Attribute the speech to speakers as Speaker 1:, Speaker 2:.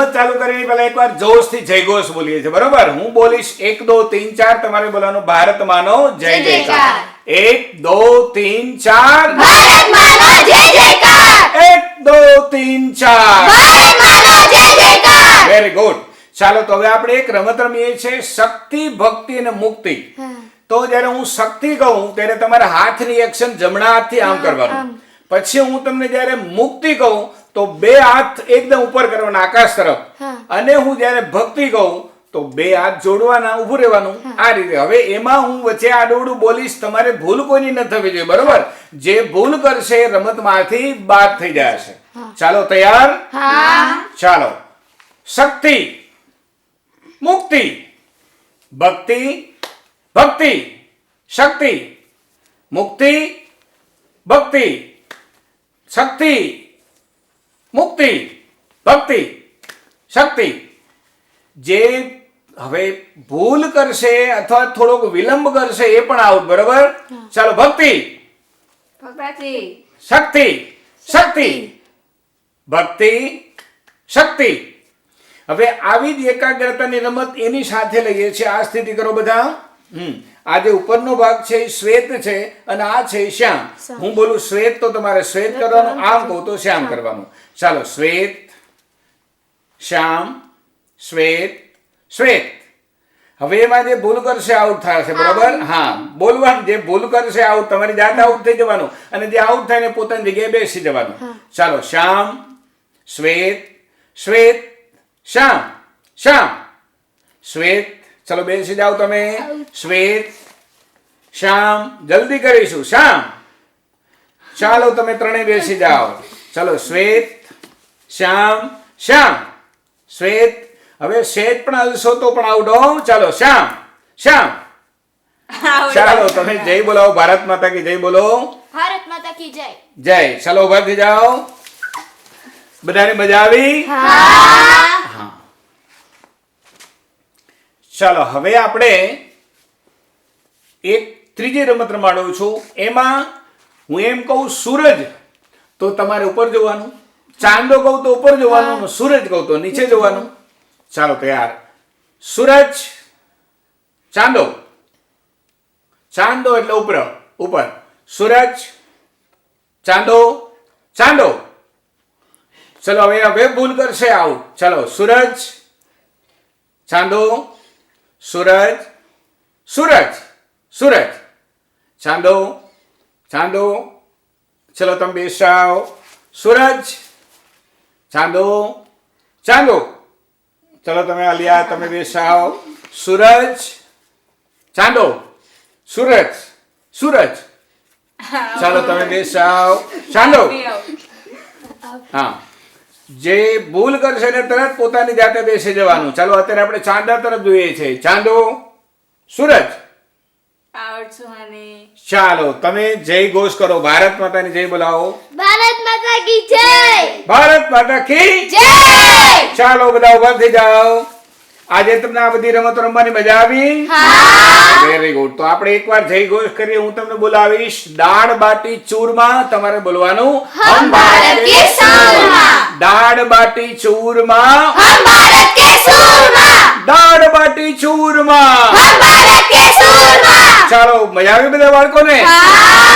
Speaker 1: રમત ચાલુ કરીને પહેલા એકવાર જોશથી જય ઘોષ બોલીએ છીએ. બરોબર? હું બોલીશ એક દો તીન ચાર. તમારે બોલવાનું ભારત માનો જય
Speaker 2: જય
Speaker 1: જયકાર. એક દો તીન ચાર.
Speaker 2: ભારત માનો જય જયકાર.
Speaker 1: એક દો તીન ચાર.
Speaker 2: ભારત માનો જય જયકાર.
Speaker 1: વેરી ગુડ ચાલો તો હવે આપણે એક રમત રમીએ છીએ શક્તિ ભક્તિ અને મુક્તિ. તો જ્યારે હું શક્તિ કહું ત્યારે તમારે હાથની એક્શન જમણા હાથથી આમ કરવાનું. પછી હું તમને જ્યારે મુક્તિ કહું તો બે હાથ એકદમ ઉપર કરવાના આકાશ તરફ. અને હું જ્યારે ભક્તિ કહું તો બે હાથ જોડવાના ઊભું રહેવાનું. આ રીતે. હવે એમાં હું વચ્ચે આડોડું બોલીશ તમારે ભૂલ કોઈની ન થવી જોઈએ બરોબર? જે ભૂલ કરશે રમતમાંથી બાદ થઈ જશે. ચાલો તૈયાર? ચાલો. શક્તિ મુક્તિ ભક્તિ ભક્તિ શક્તિ મુક્તિ ભક્તિ શક્તિ મુક્તિ ભક્તિ શક્તિ. જે હવે ભૂલ કરશે અથવા થોડોક વિલંબ કરશે એ પણ આવું બરોબર? ચાલો ભક્તિ. શક્તિ. શક્તિ. ભક્તિ. શક્તિ. હવે આવી જ એકાગ્રતાની રમત એની સાથે લઈએ છીએ. આ સ્થિતિ કરો બધા. આ જે ઉપરનો ભાગ છે એ શ્વેત છે અને આ છે શ્યામ. હું બોલું શ્વેત તો તમારે શ્વેત કરવાનું આમ કહું તો શ્યામ કરવાનું. ચાલો શ્વેત શ્યામ શ્વેત શ્વેત. હવે એમાં જે ભૂલ કરશે આઉટ થશે બરાબર? હા. બોલવાનું જે ભૂલ કરશે આઉટ. તમારી જાતે આઉટ થઈ જવાનું. અને જે આઉટ થાય ને પોતાની જગ્યાએ બેસી જવાનું. ચાલો શ્યામ શ્વેત શ્વેત શ્યામ શ્યામ. શ્વેત ચલો બેસી જાઓ તમે. શ્વેત શ્યામ જલ્દી કરીશું. શ્યામ. ચાલો તમે ત્રણે બેસી જાઓ ચલો શ્વેત શ્યામ શ્યામ. શ્વેત હવે શ્વેત પણ હલશો તો પણ આવડો ચાલો શ્યામ શ્યામ. ચાલો તમે જય બોલાવો. ભારત માતા કી જય બોલો.
Speaker 2: ભારત માતા કી જય.
Speaker 1: જય. ચાલો ઊભા થઈ જાઓ. બધાને મજા આવી? હા. ચાલો હવે આપણે એક ત્રીજી રમત રમાડું છું. એમાં હું એમ કહું સૂરજ તો તમારે ઉપર જોવાનું ચાંદો કહું તો ઉપર જોવાનું સૂરજ કહું તો નીચે જોવાનું. ચાલો તૈયાર. સૂરજ ચાંદો. ચાંદો એટલે ઉપર ઉપર. સૂરજ ચાંદો ચાંદો. ચલો હવે હવે ભૂલ કરશે આવું. ચલો સૂરજ ચાંદો સૂરજ સૂરજ સૂરજ ચાંદો ચાંદો. ચલો તમે બેસાઓ સૂરજ ચાંદો ચાંદો. ચલો તમે અલિયા તમે બેસાઓ સૂરજ ચાંદો. સૂરજ. સૂરજ ચાલો તમે બેસાઓ ચાંદો. હા. જે ભૂલ કરશે ને તરત પોતાની જાતે બેસી જવાનું. ચાલો અત્યારે આપણે ચાંદા તરફ જોઈએ છે. ચાંદો સૂરજ. ચાલો તમે જય ઘોષ કરો. ભારત માતાની જય બોલાવો.
Speaker 2: ભારત માતા કી જય!
Speaker 1: ભારત માતા કી
Speaker 2: જય!
Speaker 1: ચાલો બધા ઊભા થઈ જાઓ. આજે તમને આ બધી રમતો રમવાની મજા આવી? વેરી ગુડ તો આપણે એકવાર જય ઘોષ કરીએ. હું તમને બોલાવીશ દાળ બાટી ચૂરમા તમારે બોલવાનું.
Speaker 2: હમ ભારત કે સૂરમા.
Speaker 1: દાળ બાટી ચૂરમા.
Speaker 2: હમ ભારત કે સૂરમા.
Speaker 1: દાળ બાટી ચૂરમા.
Speaker 2: હમ ભારત કે સૂરમા.
Speaker 1: ચાલો મજા આવી બધા બાળકોને?
Speaker 2: હા.